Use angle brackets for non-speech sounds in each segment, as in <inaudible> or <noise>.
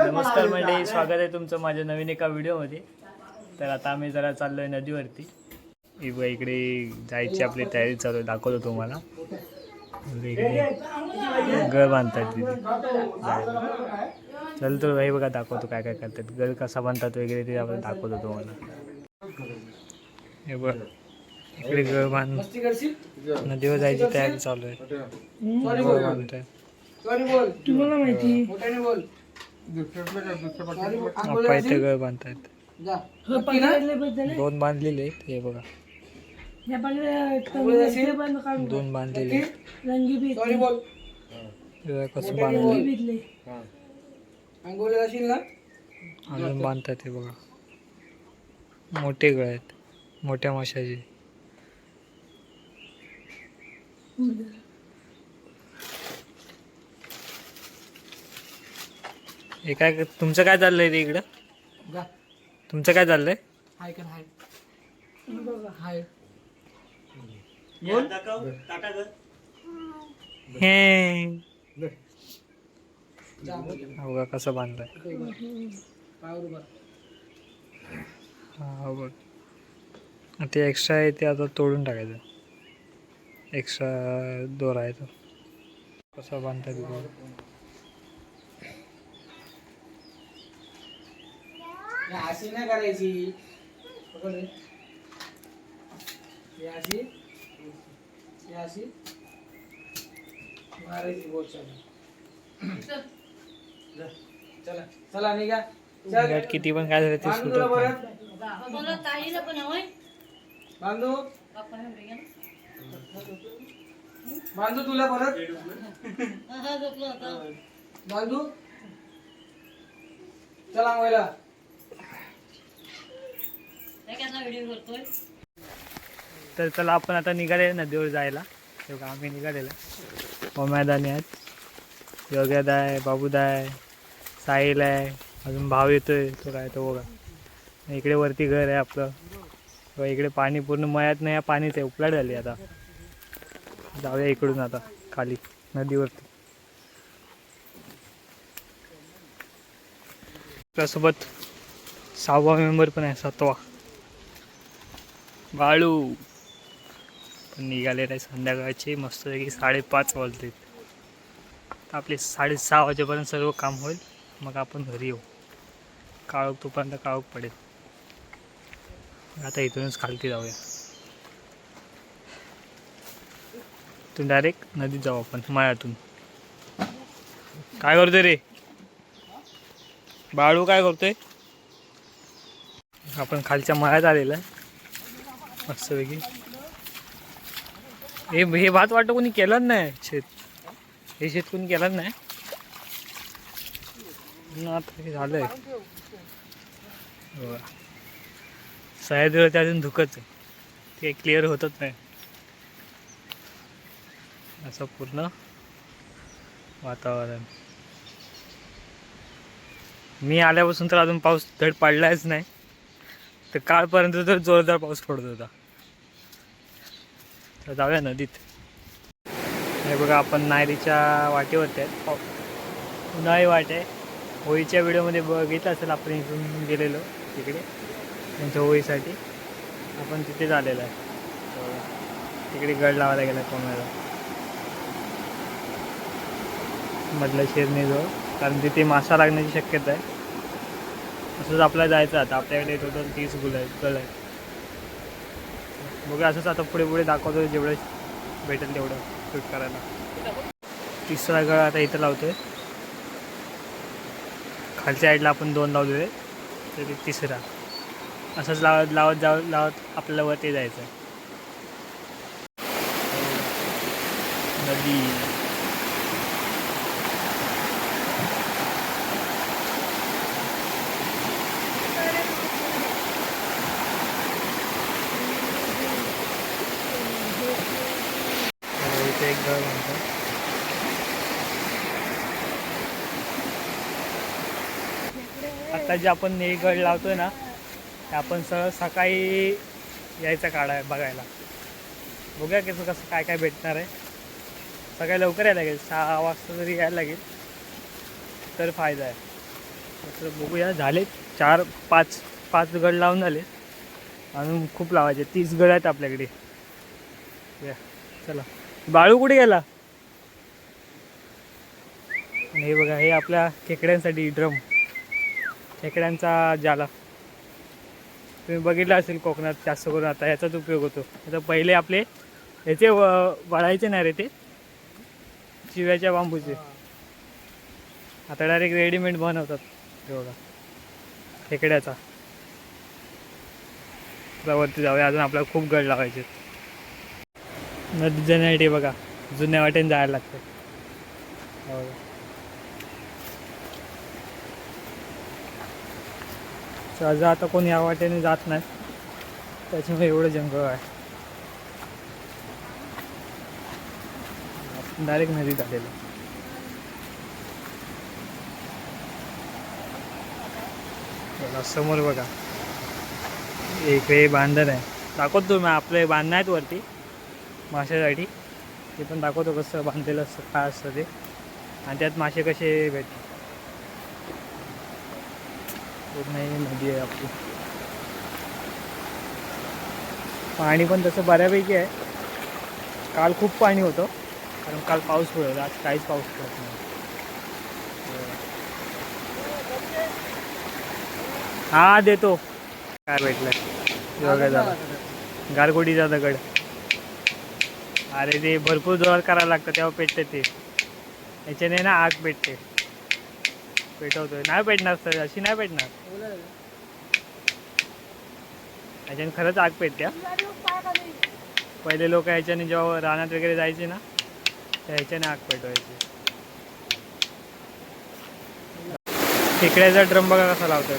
नमस्कार मंडळी स्वागत आहे तुमचं माझ्या नवीन एका व्हिडिओमध्ये. तर आता आम्ही जरा चाललोय नदीवरती. इ- ब- इकडे जायची आपली तयारी चालू आहे दाखवतो तुम्हाला. इकडे गळ बांधतात तिथे. चल तर भाई बघा दाखवतो काय काय करतात. गळ कसा बांधतात वगैरे ते आपण दाखवतो तुम्हाला. हे बघ इकडे गळ बांध नदीवर जायची तयारी चालू आहे. तुम्हाला माहिती. आपा इथे गळ बांधतायत. हो, दोन बांधलेले आहेत हे बघा. दोन बांधलेले आहेत. रंगी बीत हे बघा कसं बांधले बीतले अजून बांधतात हे बघा. मोठे गळ आहेत. मोठ्या माशाचे. हे काय तुमचं काय चाललंय रे इकडं? तुमचं काय चाललंय? कर. हे. हा बघा कसं बांधलंय. हा बघ. ते एक्स्ट्रा आहे ते आता तोडून टाकायचं. एक्स्ट्रा दोरा आहे तो. कसा बांधतात ते अशी नाही करायची. ही अशी अशी. मारायची बोट चला चला निघा. चल. घाट किती पण काय झालं ते सुटत बांधू. बांधू तुला परत. बांधू. चला अंगवायला तर चला आपण आता निघाले नदीवर जायला. तेव्हा आम्ही निघालेला. ओम्यादानी आहेत. योग्याद आहे बाबूदा आहे साहिल आहे अजून भाव येतोय तो काय तो बघा. इकडे वरती घर आहे आपलं. इकडे पाणी पूर्ण मयात नाही पाणीच आहे उपलाट झाली आता. जाऊया इकडून आता खाली नदीवरती. आपल्यासोबत सहावा मेंबर पण आहे सातवा. बाळू पण निघाले नाही संध्याकाळचे मस्तपैकी साडेपाच वाजले तर आपले साडेसहा वाजेपर्यंत सर्व काम होईल मग आपण घरी येऊ. काळोख तोपर्यंत काळोख पडेल. आता इथूनच खालती जाऊया. इथून डायरेक्ट नदीत जाऊ आपण मळ्यातून काय करतोय रे? बाळू काय करतोय? आपण खालच्या मळ्यात आलेलं आहे. मस्तपैकी हे हे भात वाटतं कोणी केलं नाही शेत. हे शेत कोणी केलं नाही. आता हे झालंय. बघा. ते अजून धुकच. आहे ते क्लिअर होतच नाही. असं पूर्ण वातावरण. मी आल्यापासून तर अजून पाऊस धड पडलाच नाही. तर कालपर्यंत तर जोरदार पाऊस पडत होता. तर जाऊया नदीत. हे बघा आपण नायरीच्या वाटेवरती आहेत. हो. उन्हाळी वाट आहे. होळीच्या व्हिडिओमध्ये बघितलं असेल आपण इथून गेलेलो तिकडे त्यांच्या होळीसाठी. आपण तिथेच आलेलो आहे. हो. तिकडे गड लावायला गेला कोणाला? मधल्या शिरणीजवळ कारण तिथे मासा लागण्याची शक्यता आहे. तसंच आपल्याला जायचं आता. आपल्याकडे टोटल तीस गुल आहेत गल आहेत. बघूया असंच आता पुढे पुढे दाखवतो जेवढं भेटेल तेवढं शूट करायला. तिसरा गळ आता इथं लावतोय. खालच्या साईडला आपण दोन लावलेले तरी तिसरा. असंच लावत लावत जाव लावत आपल्याला वरती जायचं आहे नदी तर इथे एक गळ म्हणतो आता जे आपण हे गड लावतोय ना ते आपण सहज सकाळी यायचा काढा बघायला. बघूया कसं कसं काय काय भेटणार आहे. सकाळी लवकर यायला लागेल सहा वाजता जरी यायला लागेल तर फायदा आहे. तर बघूया झाले चार पाच पाच गड लावून झाले. अजून खूप लावायचे तीस गड आहेत आपल्याकडे. या, चला. बाळू कुठे गेला? हे बघा हे आपल्या खेकड्यांसाठी ड्रम. खेकड्यांचा जाला. तुम्ही बघितलं असेल कोकणात जास्त करून आता याचाच उपयोग होतो. आता पहिले आपले ह्याचे व- वळायचे नाही रे ते. चिव्याच्या बांबूचे. आता डायरेक्ट रेडीमेड बनवतात हे बघा. खेकड्याचा. वरती जाऊया. अजून आपल्याला खूप गड लावायचे नदी जाण्यासाठी बघा. जुन्या वाटेने जायला लागतं. हो बघा. सहजा आता कोण या वाटेने जात नाही. त्याच्यामुळे एवढं जंगल आहे. डायरेक्ट नदीत आलेलं बघा, समोर बघा. इकडे बांधण आहे. दाखवतो मी आपले बांधणं आहेत वरती. माशासाठी. ते पण दाखवतो कसं बांधलेलं असतं काय असतं ते. आणि त्यात मासे कसे भेटतात पूर्ण ही नदी आहे आपली. पाणी पण तसं बऱ्यापैकी आहे. काल खूप पाणी होतं कारण काल पाऊस पडत आज काहीच पाऊस पडत नाही. हा देतो. काय भेटलं गारगोटीचा दगड अरे ते भरपूर जोरात करायला लागतं तेव्हा पेटते ते. याच्याने ना आग पेटते. पेटवतोय. नाही पेटणार सर. अशी नाही पेटणार. याच्याने खरंच आग पेटत्या पहिले लोक ह्याच्याने जेव्हा रानात वगैरे जायचे ना त्या ह्याच्याने आग पेटवायची. खेकड्याचा ड्रम बघा कसा लावतात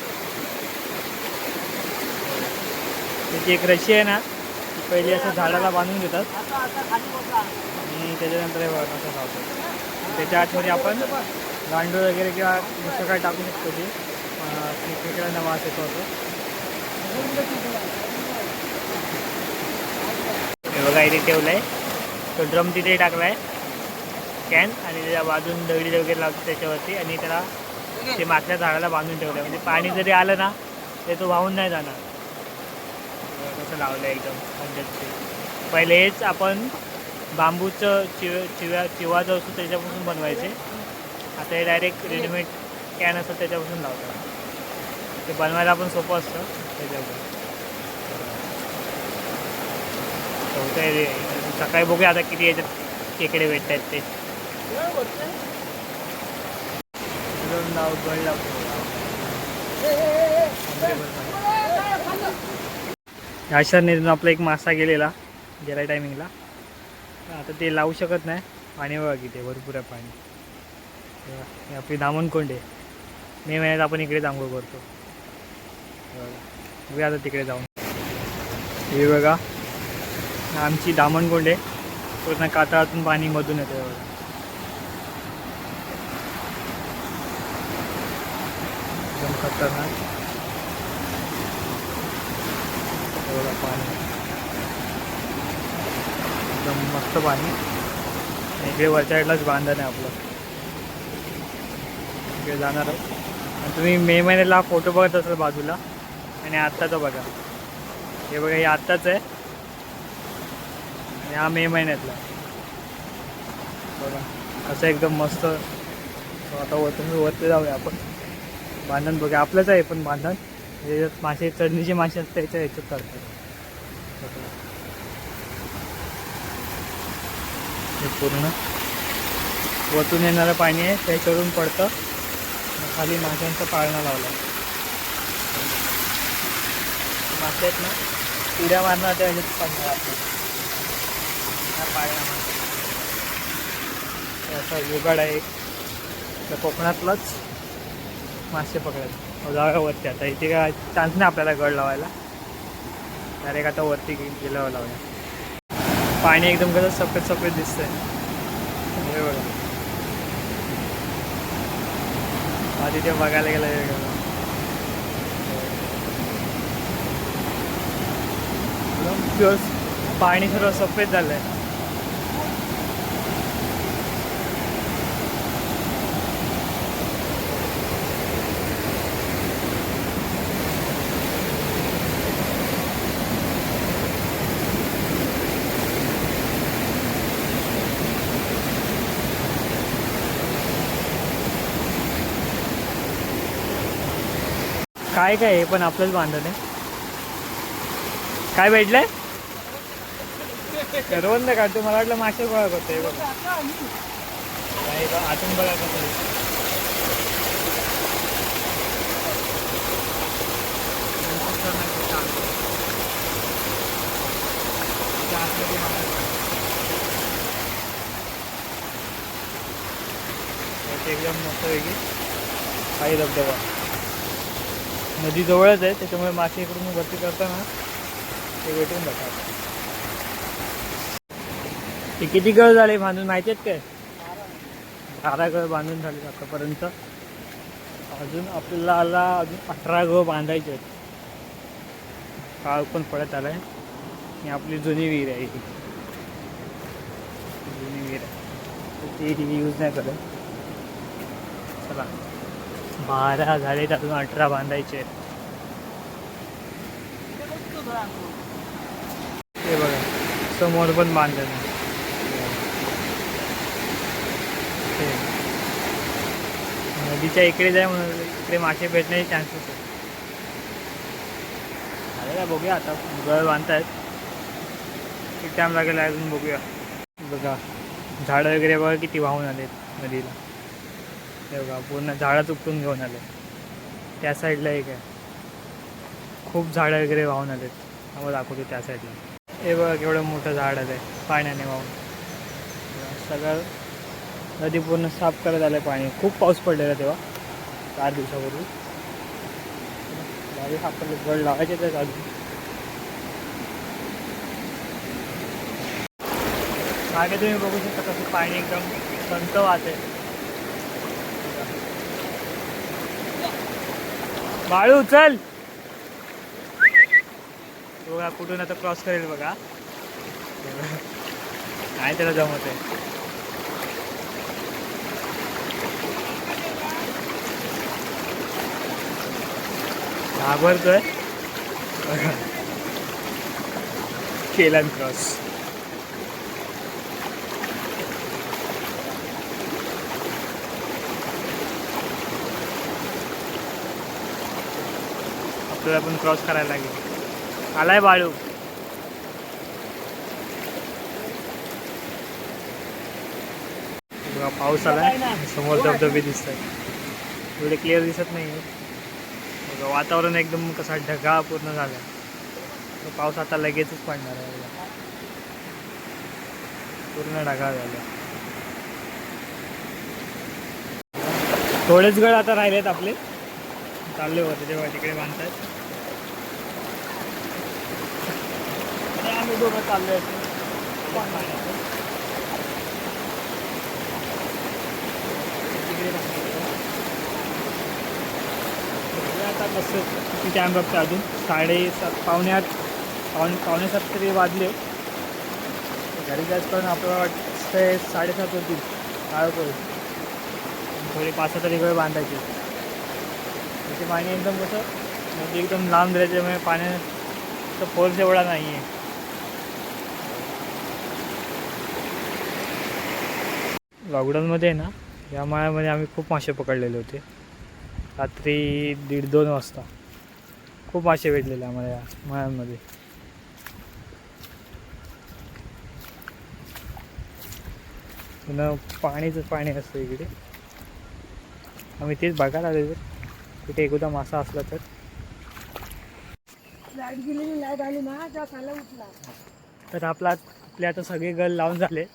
त्याची एक रशी आहे ना ती पहिली असं झाडाला बांधून घेतात आणि त्याच्यानंतर हे बघा कसं लावतात त्याच्या आतमध्ये आपण गांडूळ वगैरे किंवा दुसरं काय टाकू शकतो ते. अं, ते येतो असं. हे बघा इथे ठेवलं आहे तो ड्रम तिथे टाकला आहे कॅन आणि त्याच्या बाजून दगडी वगैरे लावतो त्याच्यावरती आणि त्याला ते मागच्या झाडाला बांधून ठेवलं आहे म्हणजे पाणी जरी आलं ना ते तो वाहून नाही जाणार. तसं कसं लावलं आहे एकदम पंचायत पहिले हेच आपण बांबूचं चिव चिव्या चिवा जो असतो त्याच्यापासून बनवायचे. आता हे डायरेक्ट रेडीमेड कॅन असतं त्याच्यापासून लावतो. ते बनवायला पण सोपं असतं त्याच्यावर. सकाळी बघूया आता किती याच्यात केकडे भेटत आहेत ते. अशा निर्णय आपला एक मासा गेलेला गेल्या टायमिंगला आता ते लावू शकत नाही. पाणी बघा किती भरपूर आहे पाणी. आपली दामणकोंड आहे मे महिन्यात आपण इकडे आंघोळ करतो बघा. आता तिकडे जाऊन. हे बघा. आमची दामणकोंड आहे पूर्ण कातळातून पाणी मधून येतं बघा. एकदम खतरनाक. हे बघा पाणी. एकदम मस्त पाणी. आणि इकडे वरच्या साईडलाच बांधण आहे आपलं. तिकडे जाणार आहोत. आणि तुम्ही मे महिन्याला फोटो बघत असाल बाजूला. आणि आत्ताचा बघा. हे बघा हे आत्ताच आहे. आणि हा मे महिन्यातला. बघा असं एकदम मस्त. आता वर तुम्ही वरती जाऊया आपण. बांधण बघा आपलंच आहे पण बांधण त्याच्यात मासे चढणीचे मासे असतात त्याच्या ह्याच्यात चढतात हे पूर्ण. वतून येणारं पाणी आहे. त्याच्यावरून पडतं. खाली माशांचा पाळणा लावला. मासे ना उड्या मारणार त्या ह्याच्यात पाणी आपलं हा पाळणा म्हणतात. असा जुगाड आहे. तर कोकणातलाच मासे पकडायचे. हो, जाऊया वरती आता. इथे काय चान्स नाही आपल्याला गड लावायला. डायरेक्ट आता वरती गेल्यावर लावूया. पाणी एकदम कसं सफेद सफेद दिसतंय. हे बघा. आधी ते बघायला गेलं हे पाणी सर्व सफेद झालंय. काय काय हे पण आपलंच बांधत आहे. काय भेटलंय? करवंद काढतो मला वाटलं मासे गोळा करतोय बघा. नाही आतून बघा कसं एकदम मस्त वेगळी काही धबधबा. नदी जवळच आहे त्याच्यामुळे मासे इकडून भरती करताना ते भेटून जातात. ते किती गळ झाले बांधून माहिती आहेत काय? बारा गळ बांधून झाले आतापर्यंत. अजून आपल्याला अजून अठरा गळ बांधायचे आहेत. काळ पण पडत आलाय. ही आपली जुनी विहीर आहे ही. जुनी विहीर आहे. ती यूज नाही करत. चला. बारा झाले तर अजून अठरा बांधायचे ते बघा समोर पण बांधलं नदीच्या इकडे जाय म्हणून इकडे मासे भेटण्याचे चान्सेस आहे झालेला बघूया आता गळ बांधतायत. किती टाईम लागेल अजून बघूया. बघा झाडं वगैरे बघा किती वाहून आलेत नदीला. हे बघा पूर्ण झाडं चुकटून घेऊन आले. त्या साईडला एक आहे. खूप झाडं वगैरे वाहून आलेत. आम्हाला दाखवतो त्या साईडला हे बघा केवढं मोठं झाड आहे पाण्याने वाहून. सगळं नदी पूर्ण साफ करत आलं पाणी. खूप पाऊस पडलेला तेव्हा. चार दिवसापूर्वी. गाडी आपल्याला गड लावायचे तर अजून. मागे तुम्ही बघू शकता कसं पाणी एकदम संत वाहते बाळू चल. बघा कुठून आता क्रॉस करेल बघा. काय त्याला जमत आहे घाबरतोय. <laughs> बघा. क्रॉस आपल्याला पण क्रॉस करायला लागेल. आलाय बाळू. बघा पाऊस आलाय. समोर धबधबे दिसत आहेत एवढे क्लिअर दिसत नाही बघा वातावरण एकदम कसा ढगाळ पूर्ण झाला पाऊस आता लगेचच पडणार आहे पूर्ण ढगाळ झाला थोडेच गड आता राहिलेत आपले. चालले होते तेव्हा तिकडे बांधतात. आम्ही दोघं चाललो आता कसं किती टाईम बघतो अजून. साडेसात पावणे आठ पावणे पावणेसात तरी वाजले. घरी जायचं आपल्याला वाटतं साडेसात होतील काळ करू? थोडे पाच तरी वेळ बांधायचे. त्याचे पाणी एकदम कसं म्हणजे एकदम लांब दिल्याच्यामुळे पाण्याचा फोर्स एवढा नाही आहे लॉकडाऊनमध्ये आहे ना या माळ्यामध्ये आम्ही खूप मासे पकडलेले होते. रात्री दीड दोन वाजता खूप मासे भेटलेले आम्हाला या माळ्यांमध्ये. पुन्हा पाणीच पाणी असतं इकडे. आम्ही तेच बघायला आलेलो. तिथे एखादा मासा असला तर. लाइट गेलेली लाइट आली ना त्या खायला उठला. तर आपला आपले आता सगळे गल लावून झाले.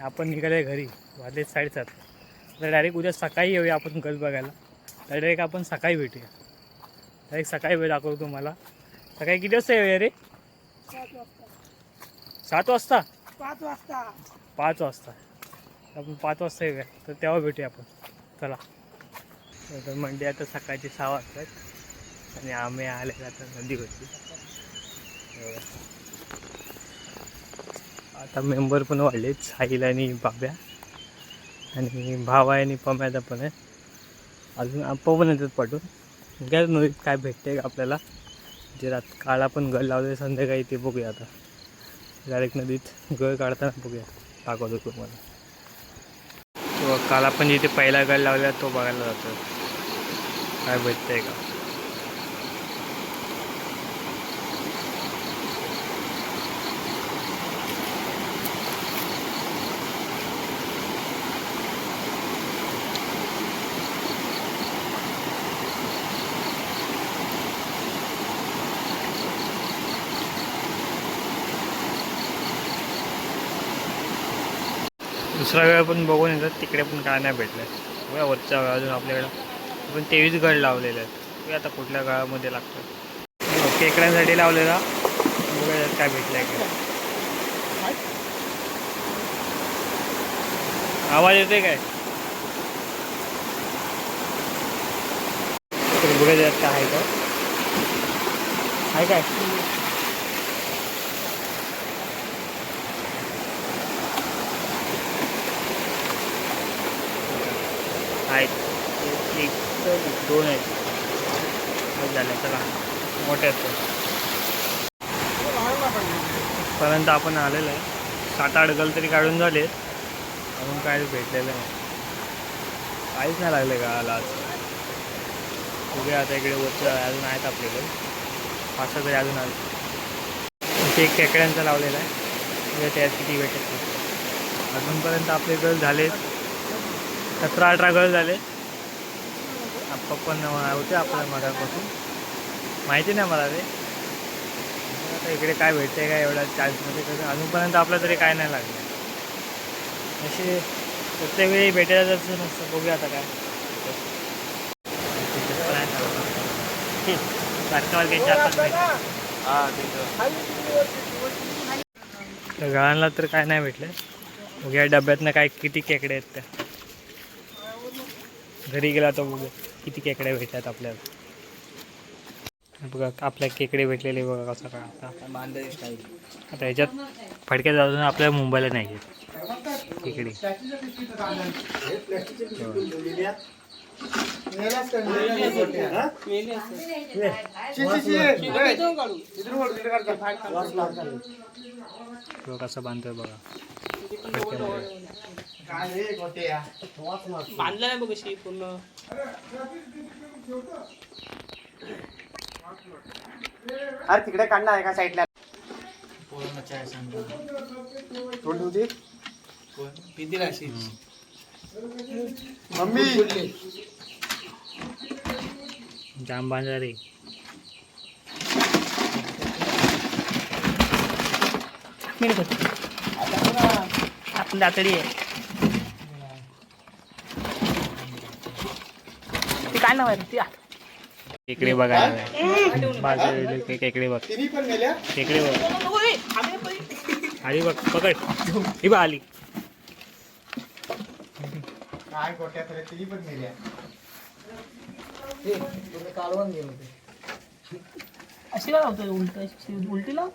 आपण निघाले घरी वाजले साडेसात. तर डायरेक्ट उद्या सकाळी येऊया आपण गल बघायला. तर डायरेक्ट आपण सकाळी भेटूया. डायरेक्ट सकाळी वेळ दाखवतो तुम्हाला. सकाळी किती वाजता येऊया रे? सात वाजता? पाच वाजता. पाच वाजता. आपण पाच वाजता येऊया. तर तेव्हा भेटूया आपण. चला. तर म्हणजे आता सकाळचे सहा वाजतात. आणि आम्ही आले आता नदी होती आता मेंबर पण वाढलेत साहिल आणि बाब्या. आणि भाव आहे आणि पम्याचा पण आहे. अजून आप्पा पण येतात पाठवून. घ्या नदीत काय भेटते आपल्याला? जे रात काळा पण गळ लावले संध्याकाळी ते बघूया आता. डायरेक्ट नदीत गळ काढताना बघूया. दाखवतो तुम्हाला. काल आपण जिथे पहिला गळ लावला तो बघायला जातो काय voy, का? दुसरा वेळ पण बघून येतात तिकडे पण काय नाही भेटलं. वरच्या वेळा अजून आपल्याकडं. पण तेवीस गड लावलेले आहेत. आता कुठल्या गळामध्ये लागतं खेकड्यांसाठी लावलेला. बघूया काय भेटलं आहे आवाज येते काय? बघा बघूया काय आहे का आहे काय? आहेत एक. दोन आहेत. झाले चला. मोठे आहेत पर्यंत आपण आलेलो आहे. सात आठ गल तरी काढून झाले. अजून काय भेटलेलं नाही. काहीच नाही लागले का आज. उभे आता इकडे वरचं अजून आहेत आपल्याकडे पाच सहा तरी अजून आले. इथे एक खेकड्यांचा लावलेला आहे. बघूया त्यात किती भेटत अजूनपर्यंत आपले गळ झाले सतरा अठरा गळ झाले. पप्पा होते आपल्या मगापासून. माहिती नाही मला ते. आता इकडे काय भेटते काय एवढ्या चाळीसमध्ये कसं अजूनपर्यंत आपलं तरी काय नाही लागलं. असे प्रत्येक वेळी भेटायला जायचं नसतं बघूया आता काय. तर गळांना तर काय नाही भेटलं. बघूया डब्यातनं काय किती केकडे आहेत त्या. घरी गेला तर बघू किती केकड्या भेटतात आपल्याला? बघा आपल्या केकडे भेटलेले बघा कसं काय आता. आता ह्याच्यात फडक्यात अजून आपल्याला मुंबईला नाही घेत केकडे. बघा कसं बांधतोय बघा. फडक्यामध्ये. बांधला नाही बघ कशी पूर्ण? अरे तिकडे काढणार आहे का साईडला किती राशी? जाम बांधारे आपण दातडी आहे काय केकडे. बाजूला के- केकडे बघ. केकडे बघ. आली बघ पकड. ही बघ आली. कालवण घेऊन अशी काय लावतोय? उलट अशी उलटी लाव.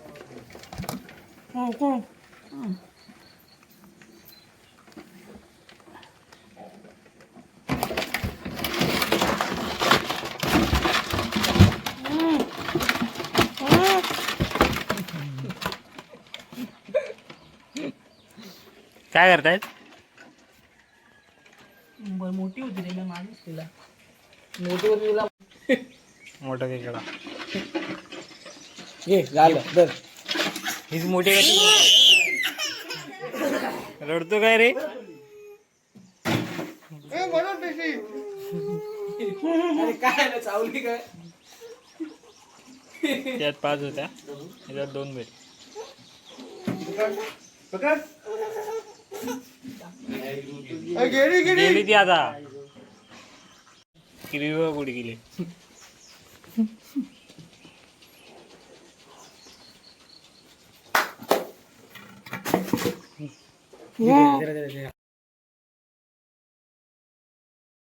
हो काय करतायत? बरं मोठी होती रे माणूस तिला मोठीवर तुला मोठा केकडा घे झालं दर हीच मोठी का ती? रडतो काय रे? अरे काय चावली काय? त्यात पाच होत्या त्याच्यात दोन भेट. गेली ती आता किती कुठे गेली